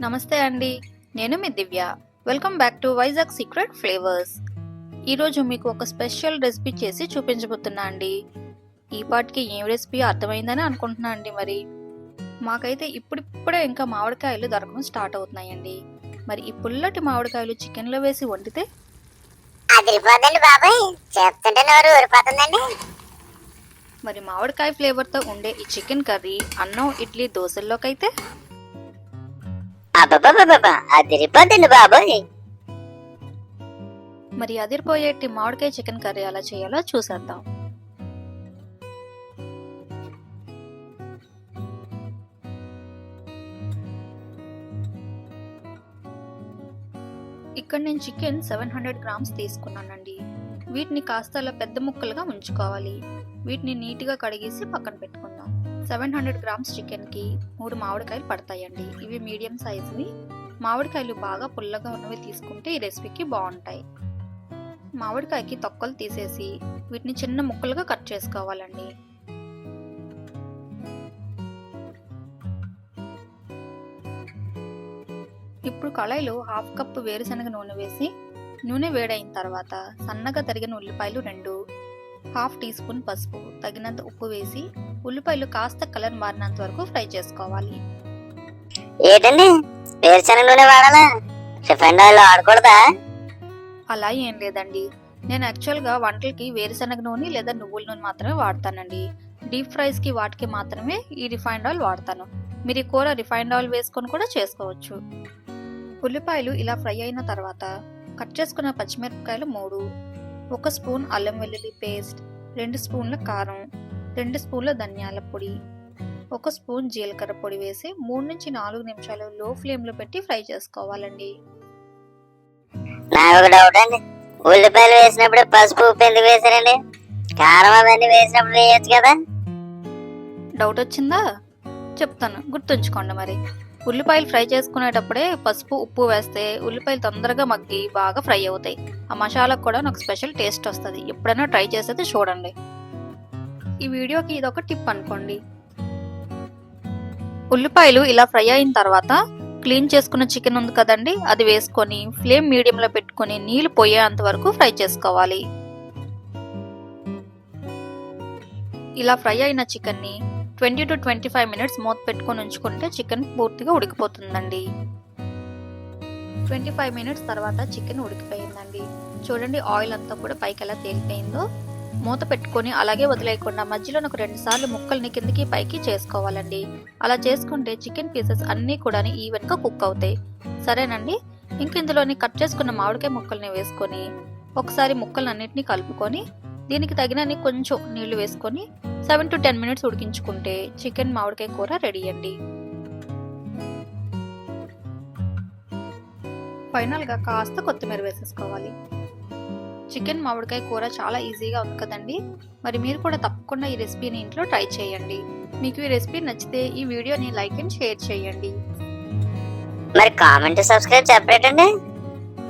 నమస్తే అండి నేను మీ Divya. Welcome back to Vizag secret flavours ఈరోజు మీకు ఒక స్పెషల్ రెసిపీ చేసి చూపించబోతున్నా అండి. ఈ పాటికి ఏం రెసిపీ అర్థమైందని అనుకుంటున్నా అండి మరి. మాకైతే ఇప్పుడిప్పుడే ఇంకా మామిడికాయలు దొరకడం స్టార్ట్ అవుతున్నాయండి. మరి ఈ పుల్లటి మామిడికాయలు చికెన్లో వేసి వండితే? అదిరిపోద్దండి బాబాయ్. చెప్తుంటే నోరు ఊరిపోతుందండి. మరి మామిడికాయ ఫ్లేవర్తో ఉండే ఈ చికెన్ కర్రీ అన్నం ఇడ్లీ దోశల్లోకైతే? మరి అదిరిపోయేటి మామిడికాయ చికెన్ కర్రీ ఎలా చేయాలో చూసేద్దాం. ఇక్కడ నేను చికెన్ సెవెన్ హండ్రెడ్ గ్రామ్స్ తీసుకున్నానండి. వీటిని కాస్త అలా పెద్ద ముక్కలుగా ఉంచుకోవాలి. వీటిని నీట్గా కడిగేసి పక్కన పెట్టుకుందాం. సెవెన్ హండ్రెడ్ గ్రామ్స్ చికెన్కి మూడు మామిడికాయలు పడతాయండి. ఇవి మీడియం సైజువి. మామిడికాయలు బాగా పుల్లగా ఉన్నవి తీసుకుంటే ఈ రెసిపీకి బాగుంటాయి. మామిడికాయకి తొక్కలు తీసేసి వీటిని చిన్న ముక్కలుగా కట్ చేసుకోవాలండి. ఇప్పుడు కళాయిలో హాఫ్ కప్ వేరుశనగ నూనె వేసి నూనె వేడైన తర్వాత సన్నగా తరిగిన ఉల్లిపాయలు రెండు హాఫ్ టీ స్పూన్ పసుపు తగినంత ఉప్పు వేసి ఉల్లిపాయలు కాస్త కలర్ మారినంత వరకు ఫ్రై చేసుకోవాలి. ఏంటండి? వేరుశనగ నూనె వాడాలా? రిఫైండ్ ఆయిల్ వాడకూడదా అలా ఏం లేదండి. నేను యాక్చువల్గా వంటలకి వేరుశనగ నూనె లేదా నువ్వుల నూనె మాత్రమే వాడతానండి. డీప్ ఫ్రైస్కి వాటికి మాత్రమే ఈ రిఫైండ్ ఆయిల్ వాడతాను. మీరు ఈ కూర రిఫైండ్ ఆయిల్ వేసుకొని కూడా చేసుకోవచ్చు. ఉల్లిపాయలు ఇలా ఫ్రై అయిన తర్వాత కట్ చేసుకున్న పచ్చిమిరపకాయలు మూడు ఒక స్పూన్ అల్లం వెల్లుల్లి పేస్ట్ రెండు స్పూన్ల కారం రెండు స్పూన్ల ధనియాల పొడి ఒక స్పూన్ జీలకర్ర పొడి వేసి మూడు నుంచి నాలుగు నిమిషాలు లో ఫ్లేమ్లో పెట్టి ఫ్రై చేసుకోవాలండి. నాకు డౌట్ అండి. ఉల్లిపాయలు వేసినప్పుడు పసుపు ఉప్పు ఎందుకు వేసారండి కారం అవన్నీ వేసినప్పుడు వేయచ్చు కదా. డౌట్ వచ్చిందా? చెప్తాను. గుర్తుంచుకోండి మరి. ఉల్లిపాయలు ఫ్రై చేసుకునేటప్పుడే పసుపు ఉప్పు వేస్తే ఉల్లిపాయలు తొందరగా మగ్గి బాగా ఫ్రై అవుతాయి. ఆ మసాలాకు కూడా నాకు స్పెషల్ టేస్ట్ వస్తుంది. ఎప్పుడైనా ట్రై చేసేది చూడండి. ఈ వీడియోకి ఇదొక టిప్ అనుకోండి. ఉల్లిపాయలు ఇలా ఫ్రై అయిన తర్వాత క్లీన్ చేసుకున్న చికెన్ ఉంది కదండి అది వేసుకొని ఫ్లేమ్ మీడియంలో పెట్టుకొని నీళ్ళు పోయేంత వరకు ఫ్రై చేసుకోవాలి. ఇలా ఫ్రై అయిన చికెన్ని twenty two twenty five minutes మూత పెట్టుకొని ఉంచుకుంటే చికెన్ పూర్తిగా ఉడికిపోతుందండి. ట్వంటీ ఫైవ్ మినిట్స్ తర్వాత చికెన్ ఉడికిపోయిందండి. చూడండి ఆయిల్ అంతా కూడా పైకి ఎలా తేలిపోయిందో. మూత పెట్టుకొని అలాగే వదిలేయకుండా మధ్యలో ఒక రెండు సార్లు ముక్కల్ని కిందకి పైకి చేసుకోవాలండి. అలా చేసుకుంటే చికెన్ పీసెస్ అన్నీ కూడా ఈవెన్గా కుక్ అవుతాయి. సరేనండి? ఇంక ఇందులోని కట్ చేసుకున్న మామిడికాయ ముక్కల్ని వేసుకొని ఒకసారి ముక్కలన్నిటిని కలుపుకొని దీనికి తగినన్ని కొంచెం నీళ్ళు వేసుకొని సెవెన్ టు టెన్ మినిట్స్ ఉడికించుకుంటే చికెన్ మామిడికాయ కూర రెడీ అండి. ఫైనల్గా కాస్త కొత్తిమీర వేసేసుకోవాలి. చికెన్ మామిడికాయ కూర చాలా ఈజీగా ఉంది కదండి. మరి మీరు కూడా తప్పకుండా ఈ రెసిపీని ఇంట్లో ట్రై చేయండి. మీకు ఈ రెసిపీ నచ్చితే ఈ వీడియోని లైక్ అండ్ షేర్ చేయండి. మరి కామెంట్ సబ్స్క్రైబ్ అండి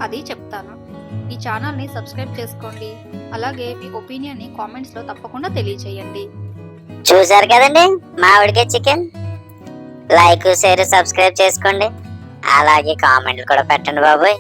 అది చెప్తాను. ఈ ఛానల్ని సబ్స్క్రైబ్ చేసుకోండి. అలాగే మీ ఒపీనియన్ని కామెంట్స్లో తప్పకుండా తెలియచేయండి. చూసారు కదండి? మామిడికాయ చికెన్? లైక్ షేర్ సబ్స్క్రైబ్ చేసుకోండి. అలాగే కామెంట్లు కూడా పెట్టండి బాబోయ్.